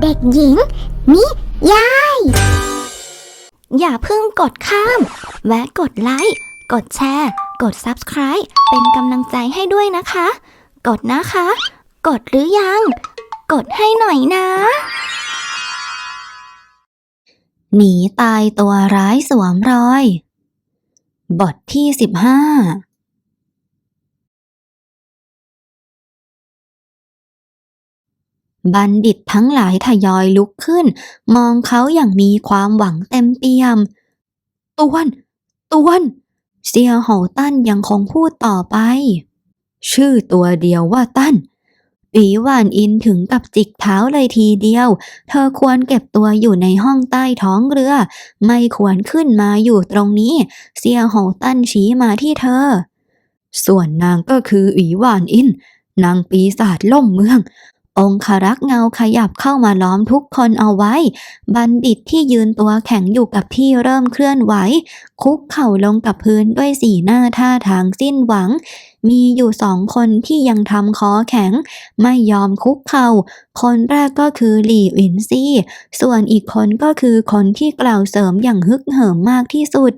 เด็กหญิง นิยาย อย่าเพิ่งกดข้าม แวะกดไลค์ กดแชร์ กด Subscribe เป็นกำลังใจให้ด้วยนะคะ กดนะคะ กดหรือยัง กดให้หน่อยนะ หนีตายตัวร้ายสวมรอย บทที่สิบห้า บัณฑิตทั้งหลายทยอยลุกขึ้น มองเขาอย่างมีความหวังเต็มเปี่ยมตวนตวนเซียโหตั้นยังคงพูดต่อไป ชื่อตัวเดียวว่าตั้นอีหวานอินถึงกับจิกเท้าเลยทีเดียว เธอควรเก็บตัวอยู่ในห้องใต้ท้องเรือ ไม่ควรขึ้นมาอยู่ตรงนี้ เซียโหตั้นชี้มาที่เธอ ส่วนนางก็คืออีหวานอิน นางปีศาจล่มเมือง องครักษ์เงาขยับเข้ามาล้อมทุกคนเอาไว้ บัณฑิตที่ยืนตัวแข็งอยู่กับที่เริ่มเคลื่อนไหว คุกเข่าลงกับพื้นด้วยสีหน้าท่าทางสิ้นหวัง มีอยู่สองคนที่ยังทำคอแข็ง ไม่ยอมคุกเข่า คนแรกก็คือหลี่อินซี่ ส่วนอีกคนก็คือคนที่กล่าวเสริมอย่างฮึกเหิมมากที่สุด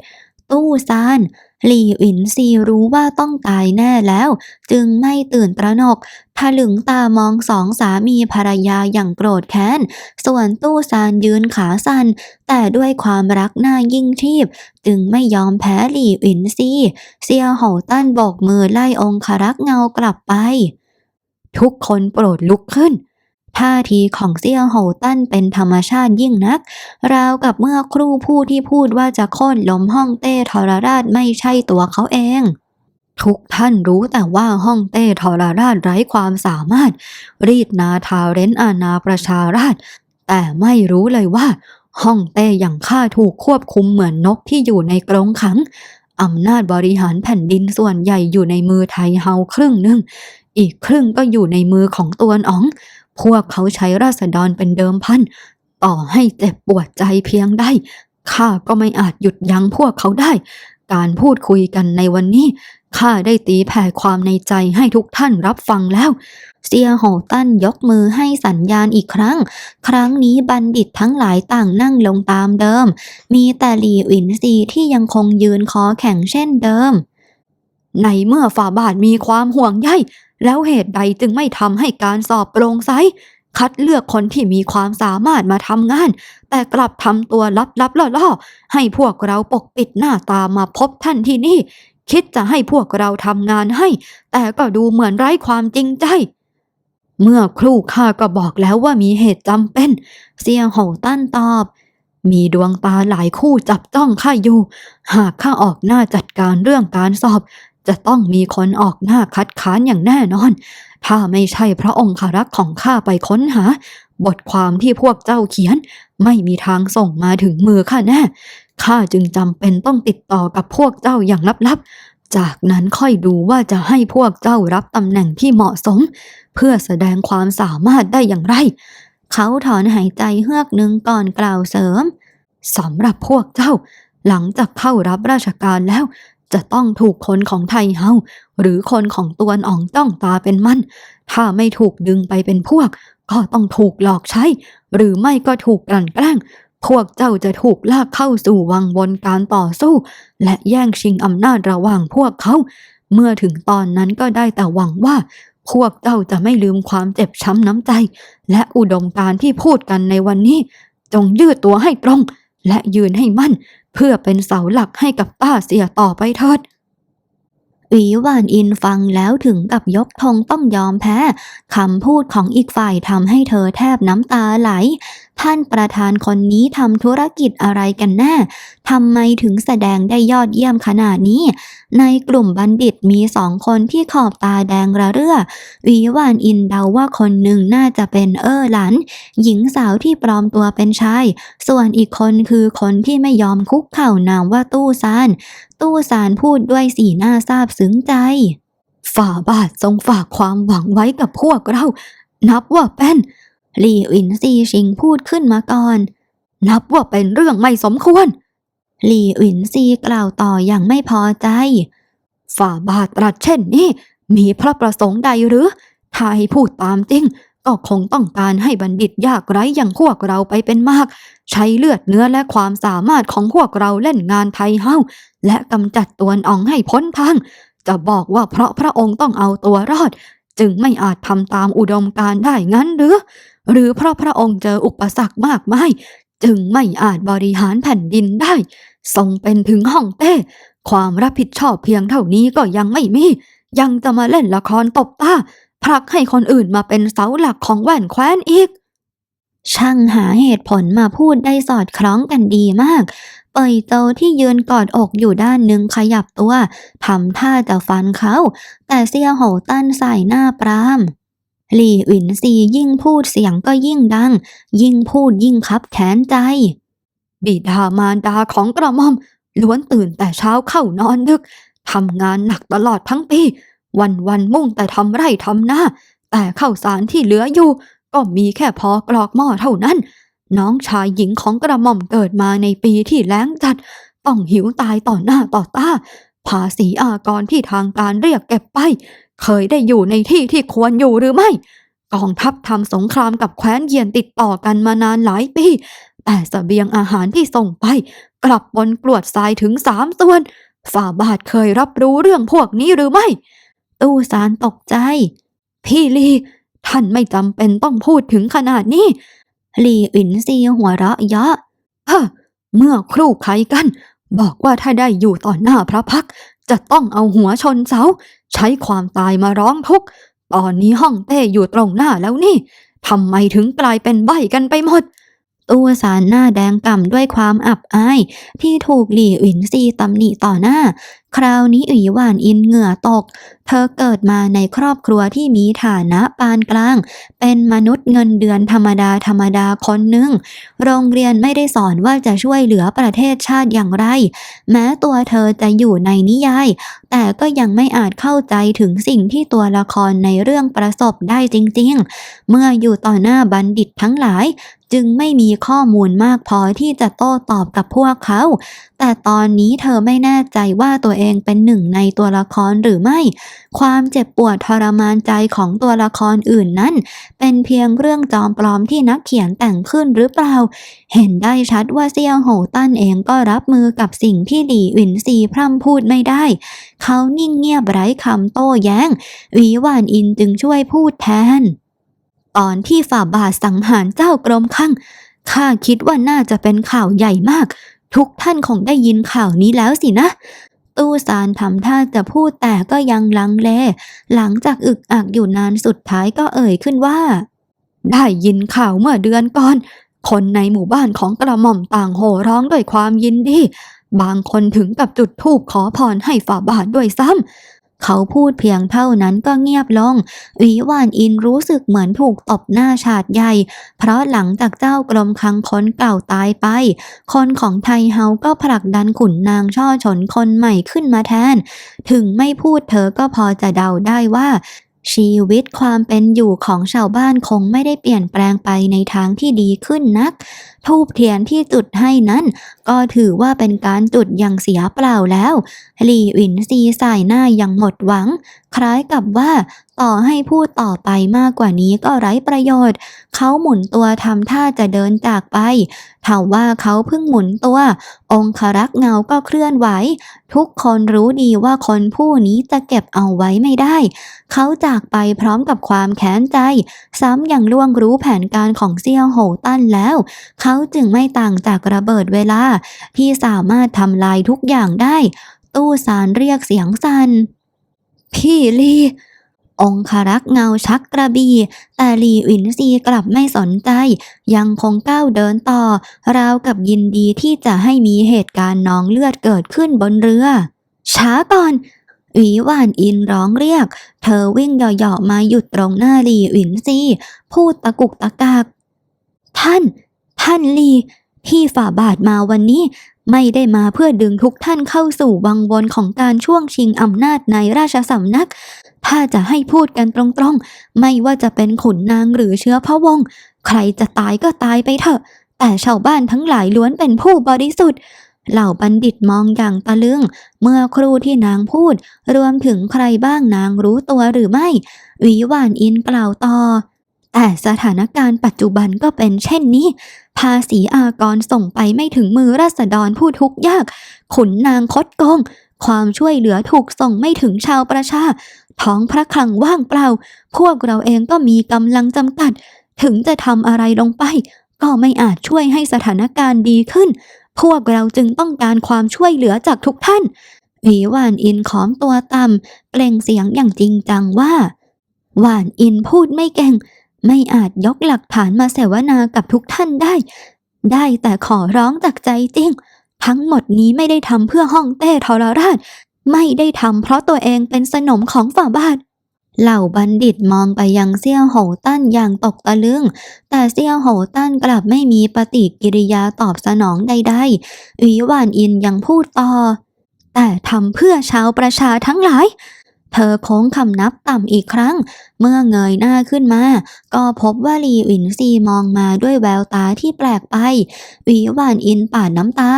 ตู้ซาน หลี่อินซีรู้ว่าต้องตายแน่แล้ว จึงไม่ตื่นตระหนกถลึงตามองสองสามีภรรยาอย่างโกรธแค้น ส่วนตู้ซานยืนขาสันแต่ด้วยความรักหน้ายิ่งชีพ จึงไม่ยอมแพ้หลี่อินซีเซียโหตั้นโบกมือไล่องครักษ์เงากลับไป ทุกคนโปรดลุกขึ้น ท่าทีของเซี่ยโหตั้นเป็นธรรมชาติยิ่งนัก ราวกับเมื่อครู่ผู้ที่พูดว่าจะโค่นล้มห้องเต้ทรราชไม่ใช่ตัวเขาเอง ทุกท่านรู้แต่ว่าห้องเต้ทรราชไร้ความสามารถ รีดนาทาเรนอาณาประชาราช แต่ไม่รู้เลยว่า ห้องเต้อย่างข้าถูกควบคุมเหมือนนกที่อยู่ในกรงขังอำนาจบริหารแผ่นดินส่วนใหญ่อยู่ในมือไทยเฮาครึ่งหนึ่ง อีกครึ่งก็อยู่ในมือของตวนอ๋อง พวกเขาใช้ราษฎรเป็นเดิมพัน ต่อให้เจ็บปวดใจเพียงใดข้าก็ไม่อาจหยุดยั้งพวกเขาได้ การพูดคุยกันในวันนี้ข้าได้ตีแผ่ความในใจให้ทุกท่านรับฟังแล้ว เซียโหตั้นยกมือให้สัญญาณอีกครั้ง ครั้งนี้บัณฑิตทั้งหลายต่างนั่งลงตามเดิม มีแต่หลีอินซีที่ยังคงยืนคอแข็งเช่นเดิม ในเมื่อฝ่าบาทมีความห่วงใย แล้วเหตุใดจึงไม่ทำให้การสอบโปร่งใส คัดเลือกคนที่มีความสามารถมาทำงาน แต่กลับทำตัวลับๆล่อๆ ให้พวกเราปกปิดหน้าตามาพบท่านที่นี่ คิดจะให้พวกเราทำงานให้ แต่ก็ดูเหมือนไร้ความจริงใจ เมื่อครู่ข้าก็บอกแล้วว่ามีเหตุจำเป็น เซียโหตั้นตอบมีดวงตาหลายคู่จับจ้องข้าอยู่ หากข้าออกหน้าจัดการเรื่องการสอบ จะต้องมีคนออกหน้าคัดค้านอย่างแน่นอน ถ้าไม่ใช่พระองค์ารักของข้าไปค้นหา บทความที่พวกเจ้าเขียน ไม่มีทางส่งมาถึงมือข้าแน่ ข้าจึงจำเป็นต้องติดต่อกับพวกเจ้าอย่างลับๆ จากนั้นค่อยดูว่าจะให้พวกเจ้ารับตำแหน่งที่เหมาะสม เพื่อแสดงความสามารถได้อย่างไร เขาถอนหายใจเฮือกหนึ่งก่อนกล่าวเสริมสำหรับพวกเจ้าหลังจากเข้ารับราชการแล้ว จะต้องถูกคนของไทยเฮาหรือคนของตวนอ่องต้องตาเป็นมั่น ถ้าไม่ถูกดึงไปเป็นพวก ก็ต้องถูกหลอกใช้ หรือไม่ก็ถูกกลั่นแกล้ง พวกเจ้าจะถูกลากเข้าสู่วังวนการต่อสู้ และแย่งชิงอำนาจระหว่างพวกเขา เมื่อถึงตอนนั้นก็ได้แต่หวังว่า พวกเจ้าจะไม่ลืมความเจ็บช้ำน้ำใจ และอุดมการที่พูดกันในวันนี้ จงยืดตัวให้ตรง และยืนให้มั่น เพื่อเป็นเสาหลักให้กับต้าเสียต่อไปเถิดอีวานอินฟังแล้วถึงกับยกธงต้องยอมแพ้ คำพูดของอีกฝ่ายทำให้เธอแทบน้ำตาไหล ท่านประธานคนนี้ทำธุรกิจอะไรกันแน่ทำไมถึงแสดงได้ยอดเยี่ยมขนาดนี้ ในกลุ่มบัณฑิตมีสองคนที่ขอบตาแดงระเรื่ออีวานอินเดาว่าคนหนึ่งน่าจะเป็นเออหลัน หญิงสาวที่ปลอมตัวเป็นชาย ส่วนอีกคนคือคนที่ไม่ยอมคุกเข่านามว่าตู้ซาน ตู้สารพูดด้วยสีหน้าซาบซึ้งใจ ฝ่าบาททรงฝากความหวังไว้กับพวกเรา นับว่าเป็น ลี่อินซีชิงพูดขึ้นมาก่อน นับว่าเป็นเรื่องไม่สมควรหลี่อินซีกล่าวต่ออย่างไม่พอใจ ฝ่าบาทตรัสเช่นนี้ มีพระประสงค์ใดหรือ ถ้าให้พูดตามจริง ก็คงต้องการให้บัณฑิตยากไร้อย่างพวกเราไปเป็นมาก ใช้เลือดเนื้อและความสามารถของพวกเราเล่นงานไทยเฮ้า และกำจัดตัวอ่องให้พ้นทาง จะบอกว่าเพราะพระองค์ต้องเอาตัวรอด จึงไม่อาจทำตามอุดมการได้งั้นหรือ หรือเพราะพระองค์เจออุปสรรคมากมายจึงไม่อาจบริหารแผ่นดินได้ ทรงเป็นถึงห้องเต้ ความรับผิดชอบเพียงเท่านี้ก็ยังไม่มี ยังจะมาเล่นละครตบตาผลักให้คนอื่นมาเป็นเสาหลักของแว่นแคว้นอีก ช่างหาเหตุผลมาพูดได้สอดคล้องกันดีมาก เปยโจที่ยืนกอดอกอยู่ด้านหนึ่งขยับตัวทำท่าจะฟันเขา แต่เซียโหตั้นใส่หน้าปราม หลี่อินซียิ่งพูดเสียงก็ยิ่งดัง ยิ่งพูดยิ่งคับแค้นใจ บิดามารดาของกระหม่อม ล้วนตื่นแต่เช้าเข้านอนดึกทำงานหนักตลอดทั้งปี วันวันมุ่งแต่ทำไร่ทำนาแต่ข้าวสารที่เหลืออยู่ ก็มีแค่พอกรอกหม้อเท่านั้น น้องชายหญิงของกระหม่อมเกิดมาในปีที่แล้งจัด ต้องหิวตายต่อหน้าต่อตาภาษีอากรที่ทางการเรียกเก็บไป เคยได้อยู่ในที่ที่ควรอยู่หรือไม่ กองทัพทำสงครามกับแคว้นเยียนติดต่อกันมานานหลายปี แต่สเสบียงอาหารที่ส่งไป กลับปนกรวดทรายถึงสามส่วน ฝ่าบาทเคยรับรู้เรื่องพวกนี้หรือไม่ ตู้สารตกใจ พี่ลีท่านไม่จำเป็นต้องพูดถึงขนาดนี้ลีอินซีหัวเราะเยาะเฮ้อเมื่อครู่ใครกัน บอกว่าถ้าได้อยู่ต่อหน้าพระพัก จะต้องเอาหัวชนเสา ใช้ความตายมาร้องทุกข์ตอนนี้ห้องเต้อยู่ตรงหน้าแล้วนี่ทำไมถึงกลายเป็นใบกันไปหมด ตัวสารหน้าแดงก่ำด้วยความอับอาย ที่ถูกหลี่อินซีตำหนิต่อหน้า คราวนี้อุ๋ยหวานอินเหงื่อตก เธอเกิดมาในครอบครัวที่มีฐานะปานกลาง เป็นมนุษย์เงินเดือนธรรมดาธรรมดาคนหนึ่ง โรงเรียนไม่ได้สอนว่าจะช่วยเหลือประเทศชาติอย่างไร แม้ตัวเธอจะอยู่ในนิยาย แต่ก็ยังไม่อาจเข้าใจถึงสิ่งที่ตัวละครในเรื่องประสบได้จริง ๆ เมื่ออยู่ต่อหน้าบัณฑิตทั้งหลาย จึงไม่มีข้อมูลมากพอที่จะโต้ตอบกับพวกเขา แต่ตอนนี้เธอไม่แน่ใจว่าตัวเองเป็นหนึ่งในตัวละครหรือไม่ ความเจ็บปวดทรมานใจของตัวละครอื่นนั้น เป็นเพียงเรื่องจอมปลอมที่นักเขียนแต่งขึ้นหรือเปล่า เห็นได้ชัดว่าเซียวโหตั้นเองก็รับมือกับสิ่งที่หลี่หวินซีพร่ำพูดไม่ได้ เขานิ่งเงียบไร้คำโต้แย้งหวีหวานอินจึงช่วยพูดแทน ตอนที่ฝ่าบาทสังหารเจ้ากรมข้างข้าคิดว่าน่าจะเป็นข่าวใหญ่มาก ทุกท่านคงได้ยินข่าวนี้แล้วสินะ ตู้ซานทำท่าจะพูดแต่ก็ยังลังเล หลังจากอึกอักอยู่นานสุดท้ายก็เอ่ยขึ้นว่า ได้ยินข่าวเมื่อเดือนก่อน คนในหมู่บ้านของกระหม่อมต่างโห่ร้องด้วยความยินดี บางคนถึงกับจุดธูปขอพรให้ฝ่าบาทด้วยซ้ำ เขาพูดเพียงเท่านั้นก็เงียบลงวีวานอินรู้สึกเหมือนถูกตบหน้าฉาดใหญ่ เพราะหลังจากเจ้ากรมคังค้นเก่าตายไป คนของไทเฮาก็ผลักดันขุนนางช่อฉนคนใหม่ขึ้นมาแทน ถึงไม่พูดเธอก็พอจะเดาได้ว่าชีวิตความเป็นอยู่ของชาวบ้านคงไม่ได้เปลี่ยนแปลงไปในทางที่ดีขึ้นนัก ทูบเทียนที่จุดให้นั้น ก็ถือว่าเป็นการจุดอย่างเสียเปล่าแล้วหลี่หวินซีสายหน้าอย่างหมดหวัง คล้ายกับว่าต่อให้พูดต่อไปมากกว่านี้ก็ไร้ประโยชน์ เขาหมุนตัวทำท่าจะเดินจากไปเท่าว่าเขาเพิ่งหมุนตัว องครักษ์เงาก็เคลื่อนไหว ทุกคนรู้ดีว่าคนผู้นี้จะเก็บเอาไว้ไม่ได้ เขาจากไปพร้อมกับความแค้นใจ ซ้ำยังล่วงรู้แผนการของเซี่ยวโหตั้นแล้ว เขาจึงไม่ต่างจากระเบิดเวลา ที่สามารถทำลายทุกอย่างได้ ตู้สารเรียกเสียงสัน่นพี่ลีองคารักเงาชักกระบี่แต่ลีอินซีกลับไม่สนใจ ยังคงก้าวเดินต่อ ราวกับยินดีที่จะให้มีเหตุการณ์น้องเลือดเกิดขึ้นบนเรือ ช้าก่อนหวีหวานอินร้องเรียก เธอวิ่งเหยาะๆมาหยุดตรงหน้าลีอินซีพูดตะกุกตะกากท่าน ท่านลีที่ฝ่าบาทมาวันนี้ไม่ได้มาเพื่อดึงทุกท่านเข้าสู่วังวนของการช่วงชิงอำนาจในราชสำนัก ถ้าจะให้พูดกันตรงๆ ไม่ว่าจะเป็นขุนนางหรือเชื้อพระวงศ์ใครจะตายก็ตายไปเถอะ แต่ชาวบ้านทั้งหลายล้วนเป็นผู้บริสุทธิ์เหล่าบัณฑิตมองอย่างตะลึง เมื่อครูที่นางพูด รวมถึงใครบ้างนางรู้ตัวหรือไม่หวีหวานอินกล่าวต่อ แต่สถานการณ์ปัจจุบันก็เป็นเช่นนี้ ภาษีอากรส่งไปไม่ถึงมือราษฎรผู้ทุกข์ยาก ขุนนางคดโกง ความช่วยเหลือถูกส่งไม่ถึงชาวประชา ท้องพระคลังว่างเปล่า พวกเราเองก็มีกำลังจำกัด ถึงจะทำอะไรลงไป ก็ไม่อาจช่วยให้สถานการณ์ดีขึ้น พวกเราจึงต้องการความช่วยเหลือจากทุกท่านหวีหวานอินขอมตัวต่ำเปล่งเสียงอย่างจริงจังว่า หวานอินพูดไม่เก่ง ไม่อาจยกหลักฐานมาเสวนากับทุกท่านได้ ได้แต่ขอร้องจากใจจริง ทั้งหมดนี้ไม่ได้ทำเพื่อห้องเต้ทรราช ไม่ได้ทำเพราะตัวเองเป็นสนมของฝ่าบาท เหล่าบัณฑิตมองไปยังเซี่ยวโหตั้นอย่างตกตะลึง แต่เซี่ยวโหตั้นกลับไม่มีปฏิกิริยาตอบสนองใดๆอีหวานอินยังพูดต่อ แต่ทำเพื่อชาวประชาทั้งหลาย เธอโค้งคำนับต่ำอีกครั้ง เมื่อเงยหน้าขึ้นมา ก็พบว่าลีอินซีมองมาด้วยแววตาที่แปลกไปหวีหวานอินป่าน้ำตา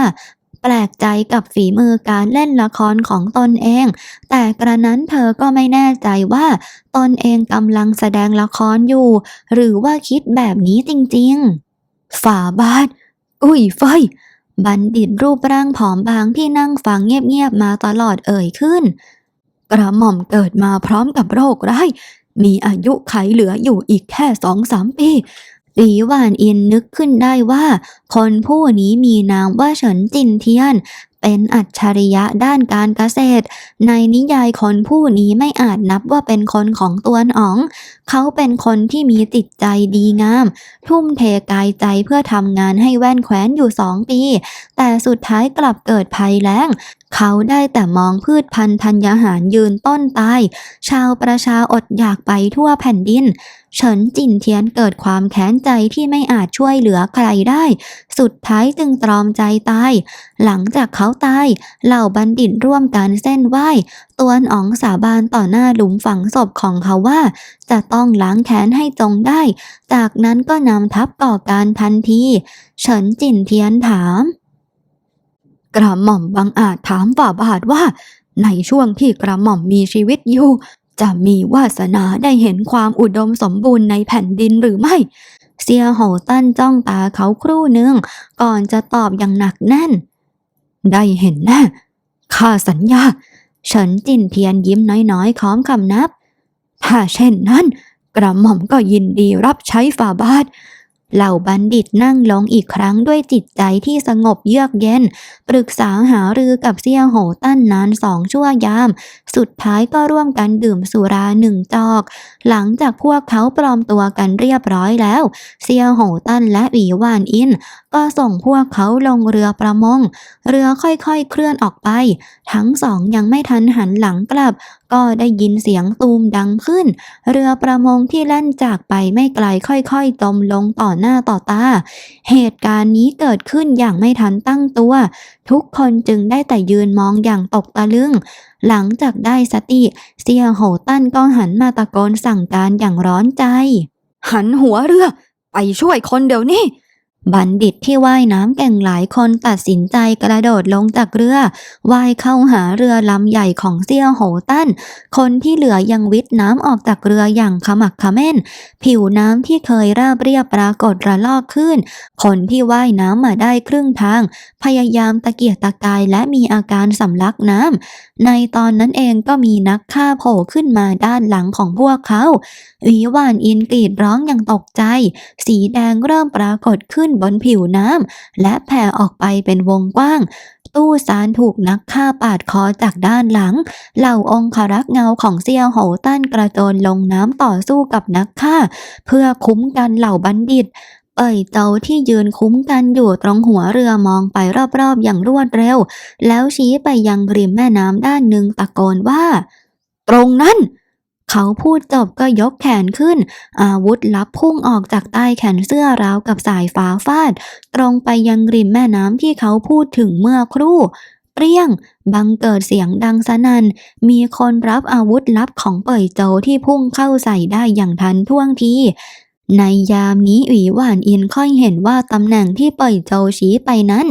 แปลกใจกับฝีมือการเล่นละครของตนเอง แต่กระนั้นเธอก็ไม่แน่ใจว่า ตนเองกำลังแสดงละครอยู่ หรือว่าคิดแบบนี้จริงๆฝ่าบาท อุ้ยเฟยบัณฑิตรูปร่างผอมบางที่นั่งฟังเงียบๆมาตลอดเอ่ยขึ้น กระหม่อมเกิดมาพร้อมกับโรคร้าย มีอายุไขเหลืออยู่อีกแค่สองสามปีหลีหวานอินนึกขึ้นได้ว่า คนผู้นี้มีนามว่าเฉินจินเทียน เป็นอัจฉริยะด้านการเกษตร ในนิยายคนผู้นี้ไม่อาจนับว่าเป็นคนของตัวนอ๋อง เขาเป็นคนที่มีจิตใจดีงาม ทุ่มเทกายใจเพื่อทำงานให้แว่นแคว้นอยู่สองปี แต่สุดท้ายกลับเกิดภัยแล้งเขาได้แต่มองพืชพันธุ์ธัญญาหารยืนต้นตาย ชาวประชาอดอยากไปทั่วแผ่นดินเฉินจินเทียนเกิดความแค้นใจที่ไม่อาจช่วยเหลือใครได้ สุดท้ายจึงตรอมใจตาย หลังจากเขาตาย เหล่าบัณฑิตร่วมกันเส้นไหว้ตวนอ๋องสาบานต่อหน้าหลุมฝังศพของเขาว่า จะต้องล้างแค้นให้จงได้ จากนั้นก็นำทัพก่อการทันที เฉินจินเทียนถาม กระหม่อมบังอาจถามฝ่าบาทว่าในช่วงที่กระหม่อมมีชีวิตอยู่ จะมีวาสนาได้เห็นความอุดมสมบูรณ์ในแผ่นดินหรือไม่ เซียโหตั้นจ้องตาเขาครู่หนึ่งก่อนจะตอบอย่างหนักแน่น ได้เห็นแน่ข้าสัญญาเฉินจินเทียนยิ้มน้อยๆค้อมคำนับ ถ้าเช่นนั้น กระหม่อมก็ยินดีรับใช้ฝ่าบาท เหล่าบัณฑิตนั่งลงอีกครั้งด้วยจิตใจที่สงบเยือกเย็น ปรึกษาหารือกับเซี่ยโหตั้นนานสองชั่วยาม สุดท้ายก็ร่วมกันดื่มสุราหนึ่งจอก หลังจากพวกเขาปลอมตัวกันเรียบร้อยแล้ว เซี่ยโหตั้นและหวีหวานอิน ก็ส่งพวกเขาลงเรือประมง เรือค่อยๆเคลื่อนออกไป ทั้งสองยังไม่ทันหันหลังกลับ ก็ได้ยินเสียงตูมดังขึ้น เรือประมงที่แล่นจากไปไม่ไกลค่อยๆจมลงต่อหน้าต่อตา เหตุการณ์นี้เกิดขึ้นอย่างไม่ทันตั้งตัว ทุกคนจึงได้แต่ยืนมองอย่างตกตะลึง หลังจากได้สติเซียโหตั้นก็หันมาตะโกนสั่งการอย่างร้อนใจ หันหัวเรือ ไปช่วยคนเดี๋ยวนี้ บัณฑิตที่ว่ายน้ำเก่งหลายคนตัดสินใจกระโดดลงจากเรือว่ายเข้าหาเรือลำใหญ่ของเซี่ยวโหตั้น คนที่เหลือยังวิทย์น้ำออกจากเรืออย่างขมักขม้น ผิวน้ำที่เคยราบเรียบปรากฏระลอกขึ้น คนที่ว่ายน้ำมาได้ครึ่งทาง พยายามตะเกียกตะกายและมีอาการสำลักน้ำในตอนนั้นเองก็มีนักฆ่าโผล่ขึ้นมาด้านหลังของพวกเขาวีวานอินกรีดร้องอย่างตกใจ สีแดงเริ่มปรากฏขึ้นบนผิวน้ำและแผ่ออกไปเป็นวงกว้าง ตู้สารถูกนักฆ่าปาดคอจากด้านหลัง เหล่าองครักษ์เงาของเซียวโหตั้นกระโจนลงน้ำต่อสู้กับนักฆ่า เพื่อคุ้มกันเหล่าบัณฑิตเป่ยเจ้าที่ยืนคุ้มกันอยู่ตรงหัวเรือมองไปรอบๆอย่างรวดเร็ว แล้วชี้ไปยังริมแม่น้ำด้านหนึ่งตะโกนว่า ตรงนั้น เขาพูดจบก็ยกแขนขึ้น อาวุธลับพุ่งออกจากใต้แขนเสื้อราวกับสายฟ้าฟาด ตรงไปยังริมแม่น้ำที่เขาพูดถึงเมื่อครู่เปรี้ยง บังเกิดเสียงดังสนัน่น มีคนรับอาวุธลับของเป่ยโจวที่พุ่งเข้าใส่ได้อย่างทันท่วงที ในยามนี้หวีหวานอินค่อยเห็นว่าตำแหน่งที่เป่ยโจชี้ไปนั้น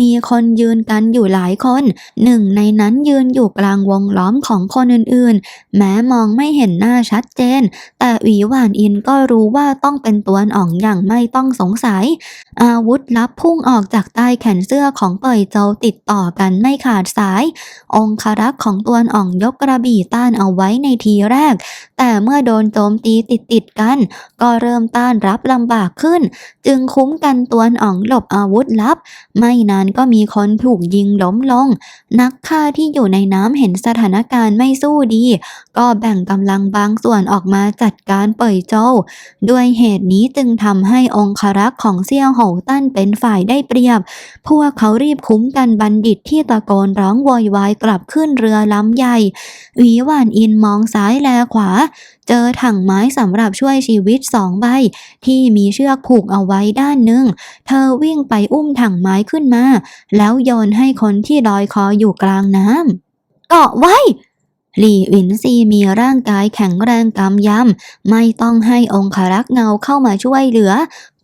มีคนยืนกันอยู่หลายคน หนึ่งในนั้นยืนอยู่กลางวงล้อมของคนอื่นๆ แม้มองไม่เห็นหน้าชัดเจน แต่หวีหวานอินก็รู้ว่าต้องเป็นตวนอ่องอย่างไม่ต้องสงสัย อาวุธลับพุ่งออกจากใต้แขนเสื้อของเป่ยโจติดต่อกันไม่ขาดสาย องครักษ์ของตวนอ่องยกกระบี่ต้านเอาไว้ในทีแรก แต่เมื่อโดนโจมตีติดๆกันก็เริ่มต้านรับลำบากขึ้น จึงคุ้มกันตัวอ่องหลบอาวุธลับ ไม่นานก็มีคนถูกยิงล้มลง นักฆ่าที่อยู่ในน้ำเห็นสถานการณ์ไม่สู้ดี ก็แบ่งกำลังบางส่วนออกมาจัดการเป่ยโจวด้วยเหตุนี้จึงทำให้องครักษ์ของเซี่ยวโหวตั้นเป็นฝ่ายได้เปรียบ พวกเขารีบคุ้มกันบัณฑิตที่ตะโกนร้องโวยวายกลับขึ้นเรือลำใหญ่หวีหวานอินมองซ้ายแลขวาเจอถังไม้สำหรับช่วยชีวิตสองใบ ที่มีเชือกผูกเอาไว้ด้านหนึ่ง เธอวิ่งไปอุ้มถังไม้ขึ้นมา แล้วโยนให้คนที่ลอยคออยู่กลางน้ำเกาะไว้หลี่หวินซีมีร่างกายแข็งแรงกำยำ ไม่ต้องให้องครักษ์เงาเข้ามาช่วยเหลือ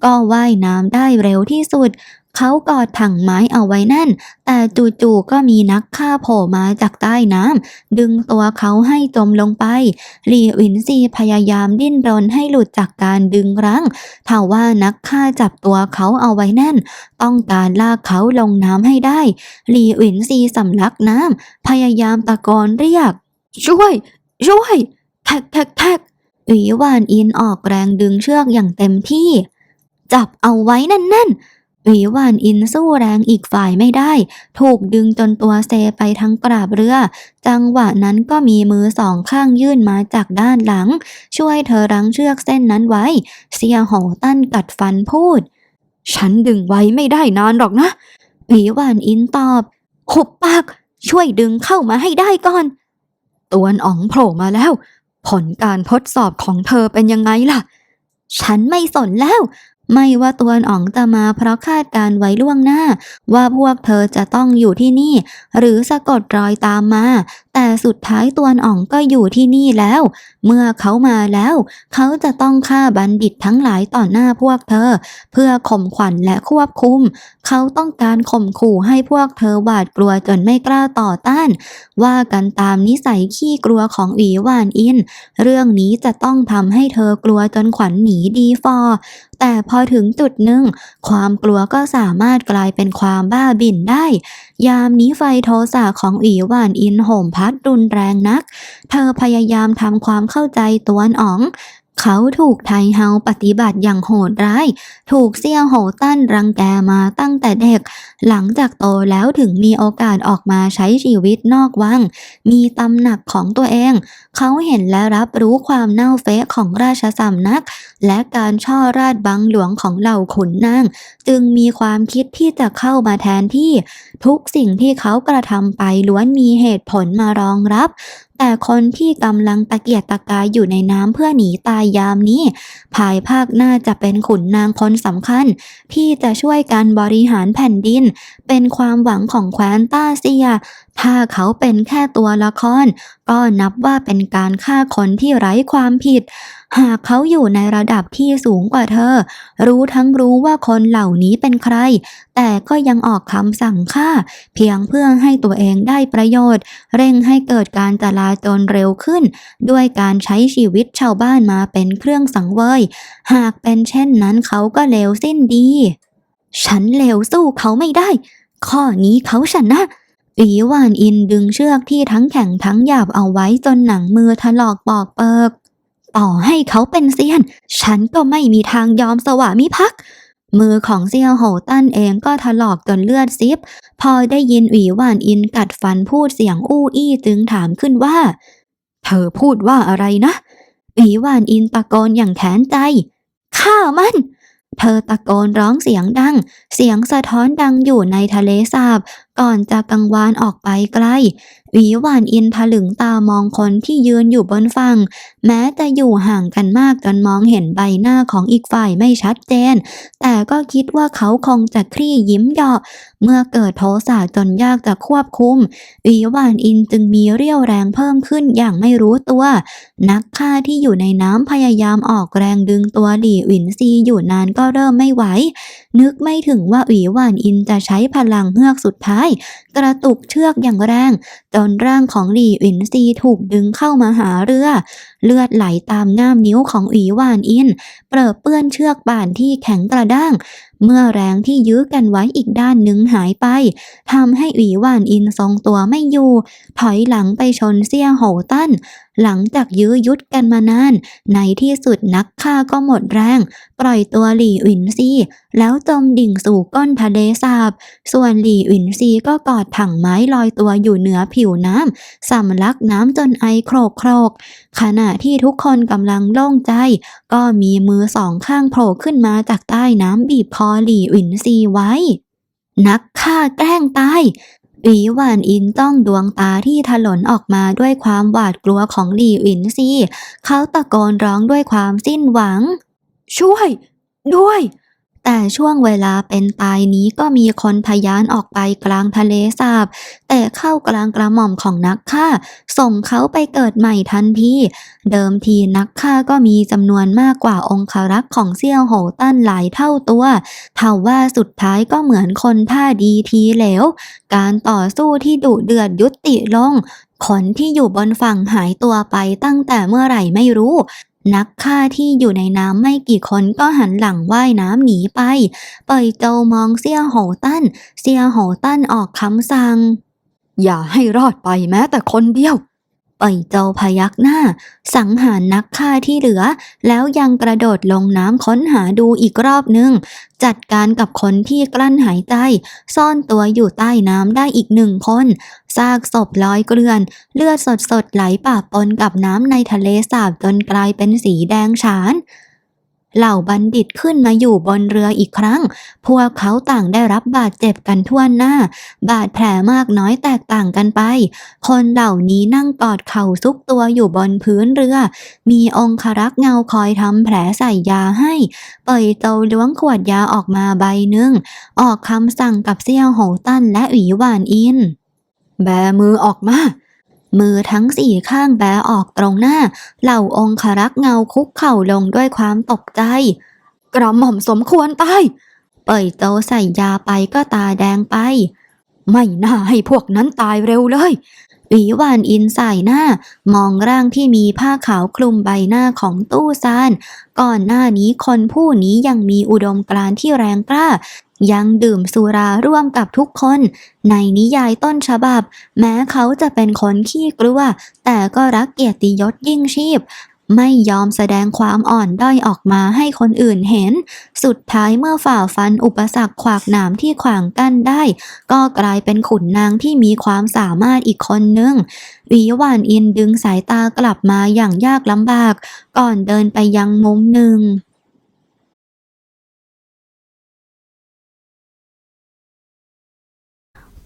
ก็ว่ายน้ำได้เร็วที่สุด เขากอดถังไม้เอาไว้แน่น แต่จู่ๆก็มีนักฆ่าโผล่มาจากใต้น้ำดึงตัวเขาให้จมลงไป หลี่หวินซีพยายามดิ้นรนให้หลุดจากการดึงรั้งทว่านักฆ่าจับตัวเขาเอาไว้แน่น ต้องการลากเขาลงน้ำให้ได้ หลี่หวินซีสำลักน้ำพยายามตะโกนเรียก ช่วย ช่วยแท็กแท็กแท็กหวีวานอินออกแรงดึงเชือกอย่างเต็มที่ จับเอาไว้แน่นๆ หวีหวานอินสู้แรงอีกฝ่ายไม่ได้ ถูกดึงจนตัวเซไปทั้งกราบเรือ จังหวะนั้นก็มีมือสองข้างยื่นมาจากด้านหลัง ช่วยเธอรั้งเชือกเส้นนั้นไว้เสียโหตั้นกัดฟันพูด ฉันดึงไว้ไม่ได้นานหรอกนะหวีหวานอินตอบขุบปาก ช่วยดึงเข้ามาให้ได้ก่อน ตวนอ๋องโผล่มาแล้ว ผลการทดสอบของเธอเป็นยังไงล่ะ ฉันไม่สนแล้ว ไม่ว่าตัวนอ๋องจะมาเพราะคาดการไว้ล่วงหน้า ว่าพวกเธอจะต้องอยู่ที่นี่ หรือสะกดรอยตามมา แต่สุดท้ายตวนอ๋องก็อยู่ที่นี่แล้ว เมื่อเขามาแล้ว เขาจะต้องฆ่าบัณฑิตทั้งหลายต่อหน้าพวกเธอ เพื่อข่มขวัญและควบคุม เขาต้องการข่มขู่ให้พวกเธอหวาดกลัวจนไม่กล้าต่อต้าน ว่ากันตามนิสัยขี้กลัวของอีวานอิน เรื่องนี้จะต้องทำให้เธอกลัวจนขวัญหนีดีฟอแต่พอถึงจุดหนึ่ง ความกลัวก็สามารถกลายเป็นความบ้าบิ่นได้ ยามนี้ไฟโทสะของอีวานอินโหมพัดรุนแรงนัก เธอพยายามทำความเข้าใจตวนอ๋อง เขาถูกไทเฮาปฏิบัติอย่างโหดร้าย ถูกเซี่ยโหตั้นรังแกมาตั้งแต่เด็ก หลังจากโตแล้วถึงมีโอกาสออกมาใช้ชีวิตนอกวัง มีตำหนักของตัวเอง เขาเห็นและรับรู้ความเน่าเฟะของราชสำนัก และการช่อราชบังหลวงของเหล่าขุนนาง จึงมีความคิดที่จะเข้ามาแทนที่ ทุกสิ่งที่เขากระทำไปล้วนมีเหตุผลมารองรับ แต่คนที่กำลังตะเกียกตะกายอยู่ในน้ำเพื่อหนีตายยามนี้ ภายภาคหน้าจะเป็นขุนนางคนสำคัญ ที่จะช่วยการบริหารแผ่นดิน เป็นความหวังของแคว้นต้าเซีย ถ้าเขาเป็นแค่ตัวละคร ก็นับว่าเป็นการฆ่าคนที่ไร้ความผิด หากเขาอยู่ในระดับที่สูงกว่าเธอ รู้ทั้งรู้ว่าคนเหล่านี้เป็นใคร แต่ก็ยังออกคำสั่งฆ่า เพียงเพื่อให้ตัวเองได้ประโยชน์ เร่งให้เกิดการจลาจลเร็วขึ้น ด้วยการใช้ชีวิตชาวบ้านมาเป็นเครื่องสังเวย หากเป็นเช่นนั้นเขาก็เลวสิ้นดี ฉันเลวสู้เขาไม่ได้ ข้อนี้เขาชนะ อีหวานอินดึงเชือกที่ทั้งแข็งทั้งหยาบเอาไว้จนหนังมือถลอกปอกเปิก ต่อให้เขาเป็นเซียน ฉันก็ไม่มีทางยอมสวามิภักดิ์มือของเซียวโหตั้นเองก็ถลอกจนเลือดซิบ พอได้ยินหวีหวานอินกัดฟันพูดเสียงอู้อี้จึงถามขึ้นว่า เธอพูดว่าอะไรนะหวีหวานอินตะโกนอย่างแขนใจฆ่ามันเธอตะโกนร้องเสียงดัง เสียงสะท้อนดังอยู่ในทะเลสาบ ก่อนจะกังวานออกไปไกลหวีหวานอินถลึงตามองคนที่ยืนอยู่บนฝั่ง แม้จะอยู่ห่างกันมากจนมองเห็นใบหน้าของอีกฝ่ายไม่ชัดเจน แต่ก็คิดว่าเขาคงจะคลี่ยิ้มเยาะเมื่อเกิดโทสะจนยากจะควบคุมหวีหวานอินจึงมีเรี่ยวแรงเพิ่มขึ้นอย่างไม่รู้ตัว นักฆ่าที่อยู่ในน้ำพยายามออกแรงดึงตัวหลี่หวินซีอยู่นานก็เริ่มไม่ไหว นึกไม่ถึงว่าหวีหวานอินจะใช้พลังเฮือกสุดท้ายกระตุกเชือกอย่างแรง จนร่างของหลี่อินซีถูกดึงเข้ามาหาเรือ เลือดไหลตามง่ามนิ้วของอีวานอิน เปรอะเปื้อนเชือกป่านที่แข็งกระด้าง เมื่อแรงที่ยื้อกันไว้อีกด้านหนึ่งหายไปทำให้อีวานอินทรงตัวไม่อยู่ ถอยหลังไปชนเซี่ยโหตั้นหลังจากยื้อยุดกันมานาน ในที่สุดนักฆ่าก็หมดแรง ปล่อยตัวหลี่หวินซีแล้วจมดิ่งสู่ก้นทะเลสาบ ส่วนหลี่หวินซีก็กอดถังไม้ลอยตัวอยู่เหนือผิวน้ำสำลักน้ำจนไอโครกโครก ขณะที่ทุกคนกำลังโล่งใจ ก็มีมือสองข้างโผล่ขึ้นมาจากใต้น้ำบีบคอหลี่หวินซีไว้ นักฆ่าแกล้งตาย หวีหวานอินต้องดวงตาที่ถลนออกมาด้วยความหวาดกลัวของหลี่หวินซีเขาตะโกนร้องด้วยความสิ้นหวัง ช่วย ด้วย แต่ช่วงเวลาเป็นตายนี้ก็มีคนพยานออกไปกลางทะเลสาบ แต่เข้ากลางกระหม่อมของนักฆ่า ส่งเขาไปเกิดใหม่ทันทีเดิมทีนักฆ่าก็มีจำนวนมากกว่าองครักษ์ของเซี่ยวโหตั้นหลายเท่าตัวเท่าว่าสุดท้ายก็เหมือนคนท่าดีทีเหลว การต่อสู้ที่ดุเดือดยุติลงคนที่อยู่บนฝั่งหายตัวไปตั้งแต่เมื่อไหร่ไม่รู้ นักฆ่าที่อยู่ในน้ำไม่กี่คนก็หันหลังว่ายน้ำหนีไปเป่ยโจมองเซียโหตั้น เซียโหตั้นออกคำสั่ง อย่าให้รอดไปแม้แต่คนเดียว เป่ยโจพยักหน้า สังหารนักฆ่าที่เหลือ แล้วยังกระโดดลงน้ำค้นหาดูอีกรอบหนึ่งจัดการกับคนที่กลั้นหายใจ ซ่อนตัวอยู่ใต้น้ำได้อีกหนึ่งคนซากศพลอยเกลื่อน เลือดสดๆไหลปะปนกับน้ำในทะเลสาบจนกลายเป็นสีแดงฉาน เหล่าบัณฑิตขึ้นมาอยู่บนเรืออีกครั้ง พวกเขาต่างได้รับบาดเจ็บกันทั่วหน้า บาดแผลมากน้อยแตกต่างกันไป คนเหล่านี้นั่งกอดเข่าซุกตัวอยู่บนพื้นเรือ มีองครักษ์เงาคอยทำแผลใส่ยาให้ เป่ยโตวล้วงขวดยาออกมาใบหนึ่ง ออกคำสั่งกับเซี่ยวโหตั้นและหวีหวานอิน แบมือออกมา มือทั้งสี่ข้างแบออกตรงหน้า เหล่าองครักษ์เงาคุกเข่าลงด้วยความตกใจ กระหม่อมสมควรตาย เป่ยโตใส่ยาไปก็ตาแดงไป ไม่น่าให้พวกนั้นตายเร็วเลยวีวานอินใส่หน้ามองร่างที่มีผ้าขาวคลุมใบหน้าของตู้ซาน ก่อนหน้านี้คนผู้นี้ยังมีอุดมการณ์ที่แรงกล้า ยังดื่มสุราร่วมกับทุกคน ในนิยายต้นฉบับ แม้เขาจะเป็นคนขี้กลัว แต่ก็รักเกียรติยศยิ่งชีพ ไม่ยอมแสดงความอ่อนด้อยออกมาให้คนอื่นเห็น สุดท้ายเมื่อฝ่าฟันอุปสรรคขวากหนามที่ขวางกั้นได้ ก็กลายเป็นขุนนางที่มีความสามารถอีกคนหนึ่งวีหวานอินดึงสายตากลับมาอย่างยากลำบาก ก่อนเดินไปยังมุมหนึ่ง